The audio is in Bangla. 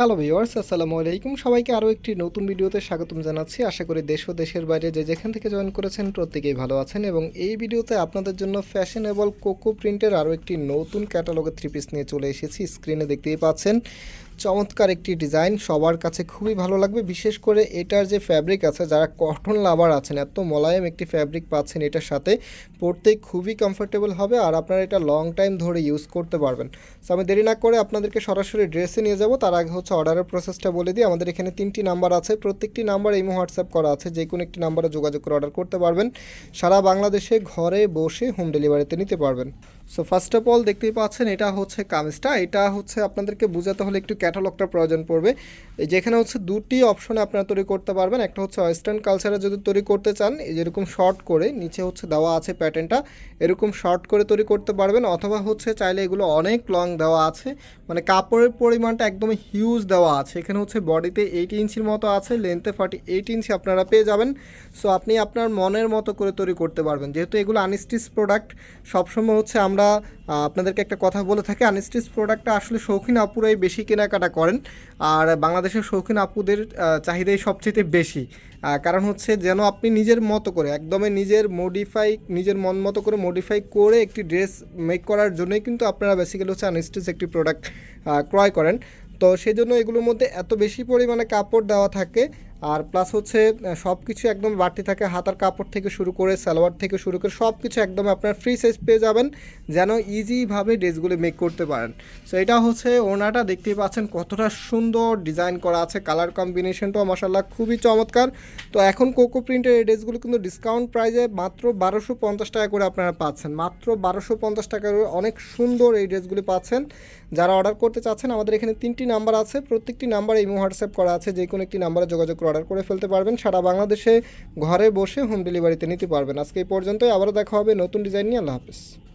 হ্যালো ভিউয়ার্স আসসালামু আলাইকুম। সবাইকে আরও একটি নতুন ভিডিওতে স্বাগতম জানাচ্ছি। আশা করি দেশ ও দেশের বাইরে যে যেখান থেকে জয়েন করেছেন প্রত্যেকেই ভালো আছেন এবং এই ভিডিওতে আপনাদের জন্য ফ্যাশনেবল কোকো প্রিন্টের আরও একটি নতুন ক্যাটালগের থ্রি পিস নিয়ে চলে এসেছি। স্ক্রিনে দেখতেই পাচ্ছেন, চমৎকার একটি ডিজাইন সবার কাছে খুবই ভালো লাগবে। বিশেষ করে এটার যে ফ্যাব্রিক আছে, যারা কটন লাভার আছেন, এত মোলায়েম একটি ফ্যাব্রিক পাচ্ছেন এটার সাথে পরতে খুবই কমফোর্টেবল হবে আর আপনারা এটা লং টাইম ধরে ইউজ করতে পারবেন। সো আমি দেরি না করে আপনাদেরকে সরাসরি ড্রেসে নিয়ে যাব। তার আগে হচ্ছে অর্ডারের প্রসেসটা বলে দিই। আমাদের এখানে তিনটি নাম্বার আছে। প্রত্যেকটি নাম্বার এই হোয়াটসঅ্যাপ করা আছে। যে কোনো একটি নাম্বারে যোগাযোগ করে অর্ডার করতে পারবেন। সারা বাংলাদেশে ঘরে বসে হোম ডেলিভারিতে নিতে পারবেন। সো ফার্স্ট অফ অল দেখতেই পাচ্ছেন, এটা হচ্ছে কামিজটা। এটা হচ্ছে আপনাদেরকে বোঝাতে হলে একটু ক্যাটালগটা প্রয়োজন পড়বে। যেখানে হচ্ছে দুটি অপশনে আপনারা তৈরি করতে পারবেন। একটা হচ্ছে ওয়েস্টার্ন কালচারে যদি তৈরি করতে চান যেরকম শর্ট করে নিচে হচ্ছে দেওয়া আছে প্যাটার্নটা এরকম শর্ট করে তৈরি করতে পারবেন। অথবা হচ্ছে চাইলে এগুলো অনেক লং দেওয়া আছে। মানে কাপড়ের পরিমাণটা একদমই হিউজ দেওয়া আছে। এখানে হচ্ছে বডিতে এইট ইঞ্চির মতো আছে লেন্থে ফার্টি এইট ইঞ্চি আপনারা পেয়ে যাবেন। সো আপনি আপনার মনের মতো করে তৈরি করতে পারবেন। যেহেতু এগুলো আনস্টিচ প্রোডাক্ট সবসময় হচ্ছে আমরা আপনাদেরকে একটা কথা বলে থাকি আনস্টিচ প্রোডাক্টটা আসলে শৌখিন আপুরাই বেশি কেনাকাটা করেন। আর বাংলাদেশের শৌখিন আপুদের চাহিদাই সবচেয়ে বেশি। কারণ হচ্ছে যেন আপনি নিজের মতো করে, একদমই নিজের মডিফাই নিজের মন মতো করে মডিফাই করে একটি ড্রেস মেক করার জন্যই কিন্তু আপনারা বেসিক্যালি হচ্ছে আনস্টিচ একটি প্রোডাক্ট ক্রয় করেন। তো সেই জন্য এগুলোর মধ্যে এত বেশি পরিমাণে কাপড় দেওয়া থাকে আর প্লাস হচ্ছে সব কিছু একদম বাড়তি থাকে, হাতার কাপড় থেকে শুরু করে, সালোয়ার থেকে শুরু করে সব কিছু একদম আপনার ফ্রি সাইজ পেয়ে যাবেন, যেন ইজিভাবে ড্রেসগুলো মেক করতে পারেন। সো এটা হচ্ছে ওনাটা দেখতেই পাচ্ছেন কতটা সুন্দর ডিজাইন করা আছে কালার কম্বিনেশনটাও মাসাল্লাহ খুবই চমৎকার। তো এখন কোকো প্রিন্টের এই ড্রেসগুলো কিন্তু ডিসকাউন্ট প্রাইজে মাত্র বারোশো পঞ্চাশ টাকা করে আপনারা পাচ্ছেন। মাত্র বারোশো পঞ্চাশ টাকা করে অনেক সুন্দর এই ড্রেসগুলি পাচ্ছেন। যারা অর্ডার করতে চাচ্ছেন, আমাদের এখানে তিনটি নাম্বার আছে, প্রত্যেকটি নাম্বার এই হোয়াটসঅ্যাপ করা আছে যে কোনো একটি নাম্বারে যোগাযোগ অর্ডার করে ফেলতে পারবেন। সারা বাংলাদেশে ঘরে বসে হোম ডেলিভারিতে নিতে পারবেন। আজকে এই পর্যন্তই। আবারও দেখা হবে নতুন ডিজাইন নিয়ে। আল্লাহ হাফিজ।